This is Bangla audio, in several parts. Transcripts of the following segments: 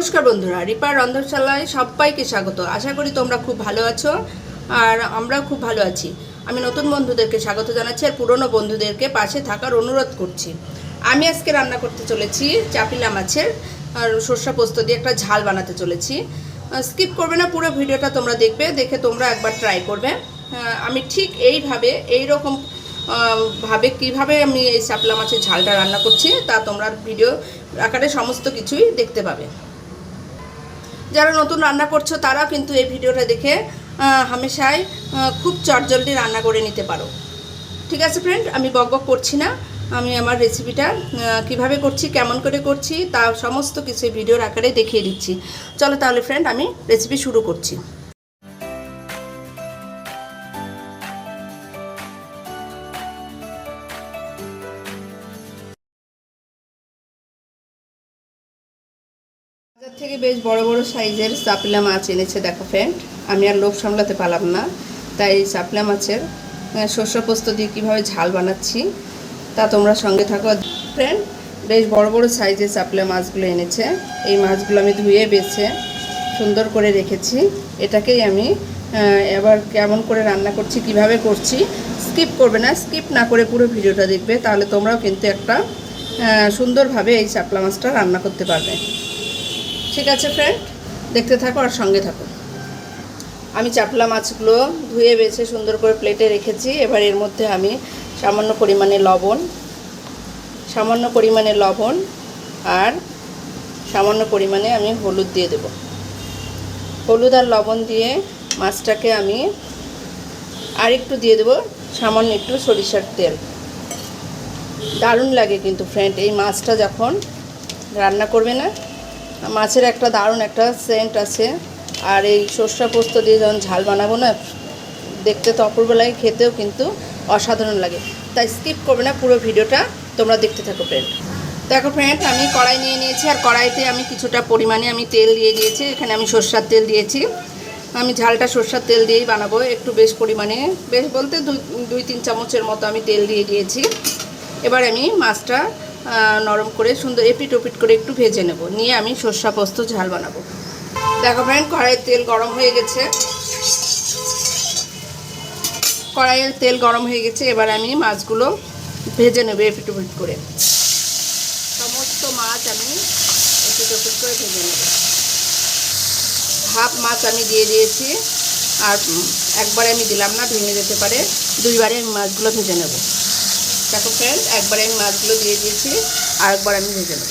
নমস্কার বন্ধুরা, রিপার রন্ধনশালায় সবাইকে স্বাগত। আশা করি তোমরা খুব ভালো আছো আর আমরাও খুব ভালো আছি। আমি নতুন বন্ধুদেরকে স্বাগত জানাচ্ছি আর পুরনো বন্ধুদেরকে পাশে থাকার অনুরোধ করছি। আমি আজকে রান্না করতে চলেছি চাপিলা মাছের আর সর্ষা পোস্ত দিয়ে একটা ঝাল বানাতে চলেছি। স্কিপ করবে না, পুরো ভিডিওটা তোমরা দেখবে, দেখে তোমরা একবার ট্রাই করবে। আমি ঠিক এইভাবে এই রকম ভাবে কীভাবে আমি এই চাপলা মাছের ঝালটা রান্না করছি তা তোমরা ভিডিও আকারে সমস্ত কিছুই দেখতে পাবে। যারা নতুন রান্না করছ, তারাও কিন্তু এই ভিডিওটা দেখে হামেশায় খুব চটজলদি রান্না করে নিতে পারো। ঠিক আছে ফ্রেন্ড আমি বক বক করছি না। আমি আমার রেসিপিটা কীভাবে করছি, কেমন করে করছি, তা সমস্ত কিছু ভিডিওর আকারে দেখিয়ে দিচ্ছি। চলো তাহলে ফ্রেন্ড আমি রেসিপি শুরু করছি। থেকে বেশ বড় বড় সাইজের চাপলা মাছ এনেছে, দেখো ফ্রেন্ড আমি আর লোভ সামলাতে পারলাম না। তাই চাপলা মাছের শস্য পোস্ত দিয়ে কীভাবে ঝাল বানাচ্ছি, তা তোমরা সঙ্গে থাকো। ফ্রেন্ড বেশ বড় বড় সাইজের চাপলা মাছগুলো এনেছে। এই মাছগুলো আমি ধুয়ে বেছে সুন্দর করে রেখেছি। এটাকেই আমি এবার কেমন করে রান্না করছি, কীভাবে করছি স্কিপ করবে না। স্কিপ না করে পুরো ভিডিওটা দেখবে। তাহলে তোমরাও কিন্তু একটা সুন্দরভাবে এই চাপলা মাছটা রান্না করতে পারবে। ঠিক আছে ফ্রেন্ড দেখতে থাকো আর সঙ্গে থাকো। আমি চাপলা মাছগুলো ধুয়ে বেছে সুন্দর করে প্লেটে রেখেছি। এবার এর মধ্যে আমি সামান্য পরিমাণে লবণ, সামান্য পরিমাণে লবণ আর সামান্য পরিমাণে আমি হলুদ দিয়ে দেব। হলুদ আর লবণ দিয়ে মাছটাকে আমি আর একটু দিয়ে দেবো, সামান্য একটু সরিষার তেল। দারুণ লাগে কিন্তু ফ্রেন্ড এই মাছটা যখন রান্না করবে না মাছের একটা দারুণ একটা সেন্ট আছে। আর এই সর্ষা পোস্ত দিয়ে যখন ঝাল বানাবো না, দেখতে তো অপূর্ব লাগে খেতেও কিন্তু অসাধারণ লাগে। তাই স্কিপ করবে না, পুরো ভিডিওটা তোমরা দেখতে থাকো ফ্রেন্ড দেখো ফ্রেন্ড আমি কড়াই নিয়ে নিয়েছি, আর কড়াইতে আমি কিছুটা পরিমাণে আমি তেল দিয়ে দিয়েছি। এখানে আমি সর্ষার তেল দিয়েছি। আমি ঝালটা সর্ষার তেল দিয়েই বানাবো, একটু বেশ পরিমাণে, বেশ বলতে দুই দুই, তিন চামচের মতো আমি তেল দিয়ে দিয়েছি। এবার আমি মাছটা নরম করে সুন্দর এপিট ওপিট করে একটু ভেজে নেব। নিয়ে আমি সর্ষা পোস্ত ঝাল বানাবো। দেখো ফ্রেন্ড কড়াইয়ের তেল গরম হয়ে গেছে। কড়াইয়ের তেল গরম হয়ে গেছে, এবার আমি মাছগুলো ভেজে নেব এপিট ওপিট করে। সমস্ত মাছ আমি এপিট ওপিট করে ভেজে নেব। হাফ মাছ আমি দিয়ে দিয়েছি, আর একবারে আমি দিলাম না, ভেঙে যেতে পারে। দুইবারে আমি মাছগুলো ভেজে নেব। দেখো ফ্রেন্ড একবারে আমি মাছগুলো দিয়ে দিয়েছি আর একবার আমি ভেজে নেব।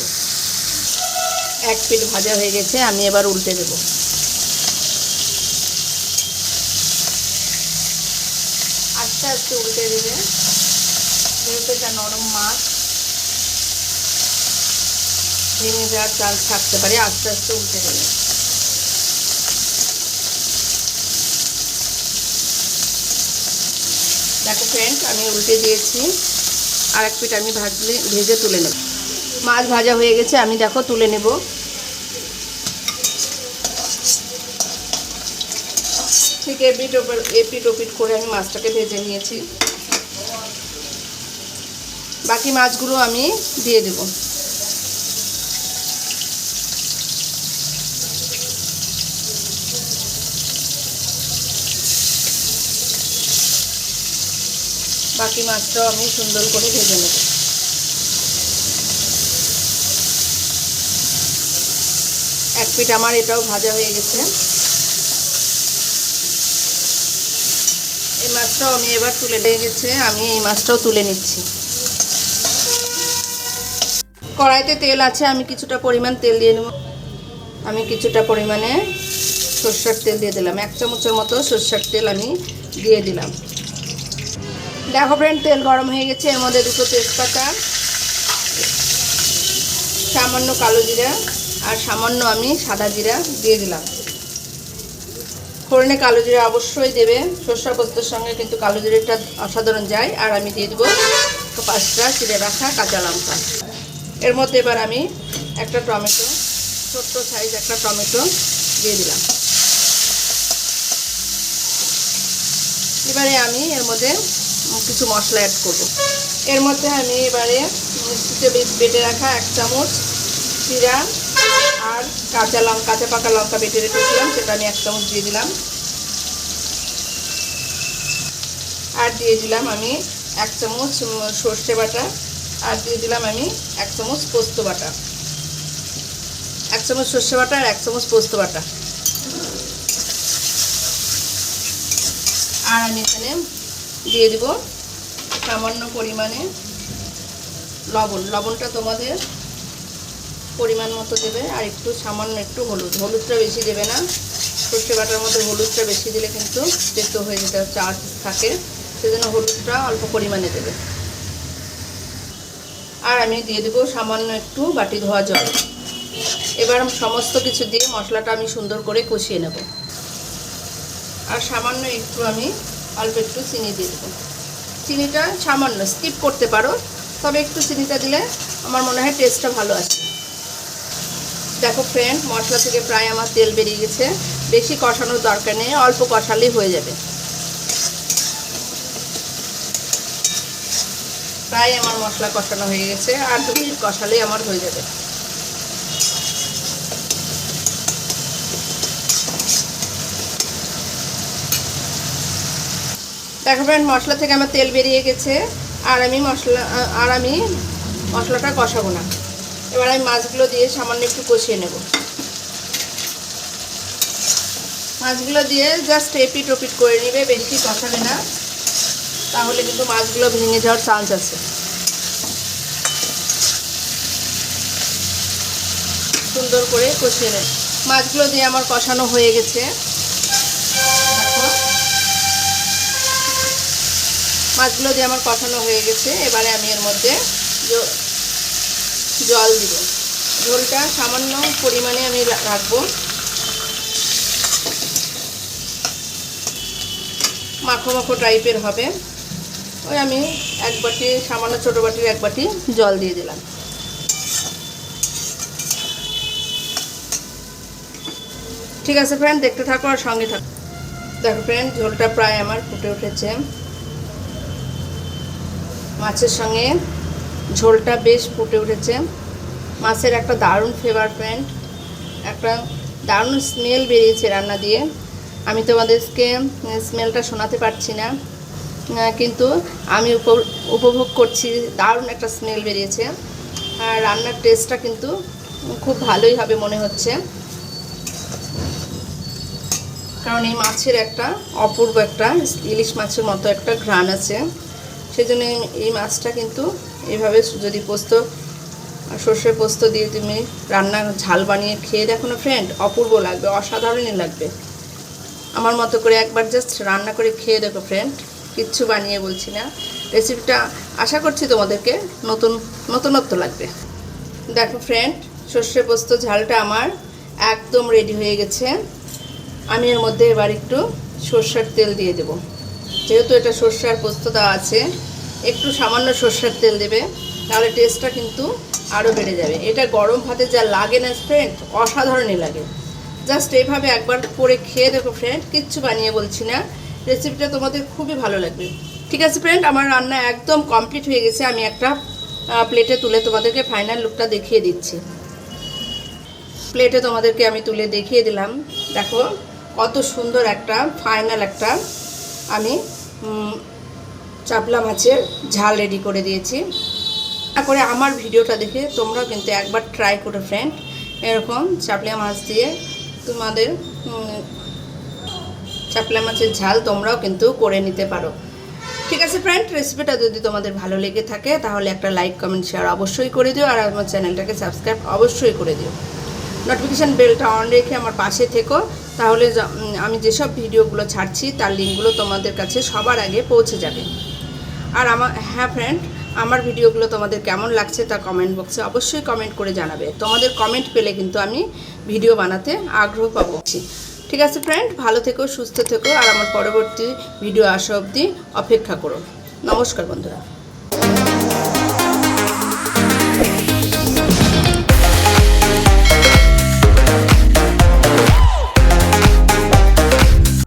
এক পিঠ ভাজা হয়ে গেছে, আমি এবার উল্টে দেব। আস্তে আস্তে উল্টে দেবে। যেহেতু এটা নরম মাছ, ভেঙে যাওয়ার চান্স থাকতে পারে, আস্তে আস্তে উল্টে দেবে। দেখো ফ্রেন্ড আমি উল্টে দিয়েছি। আর এক পিঠ আমি ভাজলে, ভেজে তুলে নেব। মাছ ভাজা হয়ে গেছে, আমি দেখো তুলে নেব। ঠিক এপিট ওপর এপিট ওপিট করে আমি মাছটাকে ভেজে নিয়েছি। বাকি মাছগুলো আমি দিয়ে দেব। বাকি মাছটাও আমি সুন্দর করে ভেজে নেব। এক পিঠ আমার এটাও ভাজা হয়ে গেছে। এই মাছটাও আমি এবার তুলে দিয়ে গেছে, আমি এই মাছটাও তুলে নিচ্ছি। কড়াইতে তেল আছে, আমি কিছুটা পরিমাণ তেল দিয়ে নেব। আমি কিছুটা পরিমাণে সর্ষার তেল দিয়ে দিলাম। এক চামচের মতো সর্ষার তেল আমি দিয়ে দিলাম। দেখো ফ্রেন্ড তেল গরম হয়ে গেছে, এর মধ্যে দুটো তেজপাতা, সামান্য কালো জিরা আর সামান্য আমি সাদা জিরা দিয়ে দিলাম। ফোড়নে কালো জিরা অবশ্যই দেবে সর্ষা পোস্তর সঙ্গে কিন্তু কালো জিরাটা অসাধারণ যায়। আর আমি দিয়ে দেবো পাঁচটা চিড়ে রাখা কাঁচা লঙ্কা। এর মধ্যে এবার আমি একটা টমেটো, ছোট্ট সাইজ একটা টমেটো দিয়ে দিলাম। এবারে আমি এর মধ্যে কিছু মশলা অ্যাড করব। এর মধ্যে আমি এবারে মিষ্টিতে বেটে রাখা এক চামচ জিরা আর কাঁচা লঙ্কা, কাঁচা পাকা লঙ্কা বেটে রেখেছিলাম, সেটা আমি এক চামচ দিয়ে দিলাম। আর দিয়ে দিলাম আমি এক চামচ সর্ষে বাটা। আর দিয়ে দিলাম আমি এক চামচ পোস্ত বাটা। এক চামচ সর্ষে বাটা আর এক চামচ পোস্ত বাটা। আর আমি এখানে দিয়ে দিব সামান্য পরিমাণে লবণ। লবণটা তোমাদের পরিমাণ মতো দেবে আর একটু সামান্য একটু হলুদ। হলুদটা বেশি দেবে না। সর্ষে বাটার মধ্যে হলুদটা বেশি দিলে কিন্তু তেতো হয়ে যেতে চার থাকে। সেজন্য হলুদটা অল্প পরিমাণে দেবে। আর আমি দিয়ে দেবো সামান্য একটু বাটি ধোয়া জল। এবার সমস্ত কিছু দিয়ে মশলাটা আমি সুন্দর করে কষিয়ে নেব। আর সামান্য একটু আমি অল্প একটু চিনি দিয়ে দেবো। চিনিটা সামান্য স্কিপ করতে পারো। তবে একটু চিনিটা দিলে আমার মনে হয় টেস্টটা ভালো আসে। দেখো ফ্রেন্ড মশলা থেকে প্রায় আমার তেল বেরিয়ে গেছে। বেশি কষানোর দরকার নেই, অল্প কষালেই হয়ে যাবে। প্রায় আমার মশলা কষানো হয়ে গেছে, আর দু মিনিট কষালেই আমার হয়ে যাবে। দেখো ফ্রেন্ড মশলা থেকে আমার তেল বেরিয়ে গেছে। আর আমি মশলা, আর আমি মশলাটা কষাবো না। এবার আমি মাছগুলো দিয়ে সামান্য একটু কষিয়ে নেব। মাছগুলো দিয়ে জাস্ট এপিট ওপিট করে নিবে, বেশি কষাবে না। তাহলে কিন্তু মাছগুলো ভেঙে যাওয়ার চান্স আছে। সুন্দর করে কষিয়ে নেব মাছগুলো দিয়ে আমার কষানো হয়ে গেছে। মাছগুলো দিয়ে আমার কষানো হয়ে গেছে। এবারে আমি এর মধ্যে জল দিব। ঝোলটা সামান্য পরিমাণে আমি রাখব। মাখো মাখো টাইপের হবে। ওই আমি এক বাটি, সামান্য ছোটো বাটির এক বাটি জল দিয়ে দিলাম। ঠিক আছে ফ্রেন্ড দেখতে থাকো আর সঙ্গে থাকো। দেখো ফ্রেন্ড ঝোলটা প্রায় আমার ফুটে উঠেছে। মাছের সঙ্গে ঝোলটা বেশ ফুটে উঠেছে। মাছের একটা দারুণ ফ্লেভার ফ্রেন্ড একটা দারুণ স্মেল বেরিয়েছে রান্না দিয়ে। আমি তোমাদেরকে স্মেলটা শোনাতে পারছি না কিন্তু আমি উপভোগ করছি, দারুণ একটা স্মেল বেরিয়েছে। আর রান্নার টেস্টটা কিন্তু খুব ভালোই হবে মনে হচ্ছে। কারণ এই মাছের একটা অপূর্ব একটা ইলিশ মাছের মতো একটা ঘ্রাণ আছে। সেই জন্য এই- মাছটা কিন্তু এইভাবে যদি পোস্ত সর্ষে পোস্ত দিয়ে তুমি রান্না ঝাল বানিয়ে খেয়ে দেখো না ফ্রেন্ড অপূর্ব লাগবে, অসাধারণই লাগবে। আমার মতো করে একবার জাস্ট রান্না করে খেয়ে দেখো ফ্রেন্ড কিচ্ছু বানিয়ে বলছি না। রেসিপিটা আশা করছি তোমাদেরকে নতুন, নতুনত্ব লাগবে। দেখো ফ্রেন্ড সর্ষে পোস্ত ঝালটা আমার একদম রেডি হয়ে গেছে। আমি এর মধ্যে এবার একটু সর্ষের তেল দিয়ে দেব। যেহেতু এটা সর্ষে আর পোস্ত দেওয়া আছে, একটু সামান্য সর্ষের তেল দেবে, তাহলে টেস্টটা কিন্তু আরও বেড়ে যাবে। এটা গরম ভাতে যা লাগে না ফ্রেন্ড অসাধারণই লাগে। জাস্ট এইভাবে একবার করে খেয়ে দেখো ফ্রেন্ড কিচ্ছু বানিয়ে বলছি না। রেসিপিটা তোমাদের খুবই ভালো লাগবে। ঠিক আছে ফ্রেন্ড আমার রান্না একদম কমপ্লিট হয়ে গেছে। আমি একটা প্লেটে তুলে তোমাদেরকে ফাইনাল লুকটা দেখিয়ে দিচ্ছি। প্লেটে তোমাদেরকে আমি তুলে দেখিয়ে দিলাম। দেখো, কত সুন্দর একটা ফাইনাল একটা আমি চাপলা মাছের ঝাল রেডি করে দিয়েছি। করে আমার ভিডিওটা দেখে তোমরাও কিন্তু একবার ট্রাই করো ফ্রেন্ড এরকম চাপলা মাছ দিয়ে তোমাদের চাপলা মাছের ঝাল তোমরাও কিন্তু করে নিতে পারো। ঠিক আছে ফ্রেন্ড রেসিপিটা যদি তোমাদের ভালো লেগে থাকে, তাহলে একটা লাইক কমেন্ট শেয়ার অবশ্যই করে দিও, আর আমার চ্যানেলটাকে সাবস্ক্রাইব অবশ্যই করে দিও। নোটিফিকেশান বেলটা অন রেখে আমার পাশে থেকো। তাহলে আমি যেসব ভিডিওগুলো ছাড়ছি তার লিঙ্কগুলো তোমাদের কাছে সবার আগে পৌঁছে যাবে। আর আমার হ্যাঁ ফ্রেন্ড আমার ভিডিওগুলো তোমাদের কেমন লাগছে তা কমেন্ট বক্সে অবশ্যই কমেন্ট করে জানাবে। তোমাদের কমেন্ট পেলে কিন্তু আমি ভিডিও বানাতে আগ্রহ পাবো। ঠিক আছে ফ্রেন্ড ভালো থেকো, সুস্থ থেকো, আর আমার পরবর্তী ভিডিও আসা অবধি অপেক্ষা করো। নমস্কার বন্ধুরা।